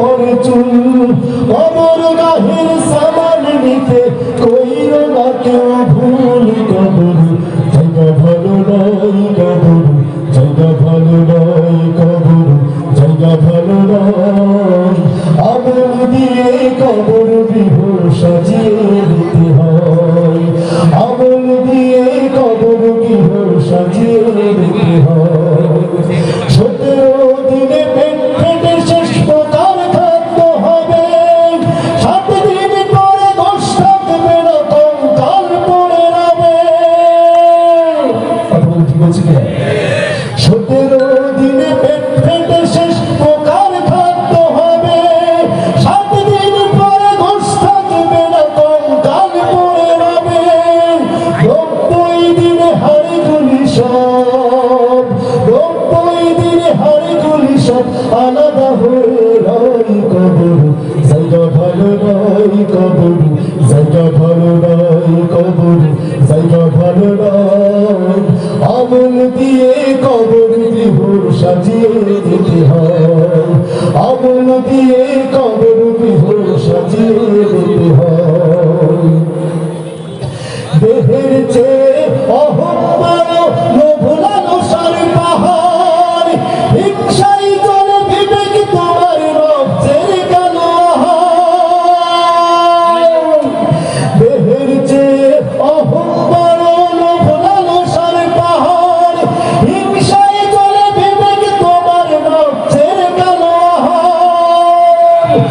পর চুল অমর গাহির সামান নিতে কইর না কেউ ভুল কবর জায়গা ভালো নয় কবর জায়গা ভালো নয় কবর জায়গা ভালো নয় আমল দিয়ে কবর বিভোর সাজিয়ে দিতে হয়। আমল দিয়ে কবর বিভোর সাজিয়ে দিতে আলাদা হলাম কবু জায়গা ভালো নয় কবু জায়গা ভালো নয় কবু জায়গা ভালো নয় আমল দিয়ে কবর দিব সাজিয়ে দিতে হয়, আমল দিয়ে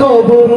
কবর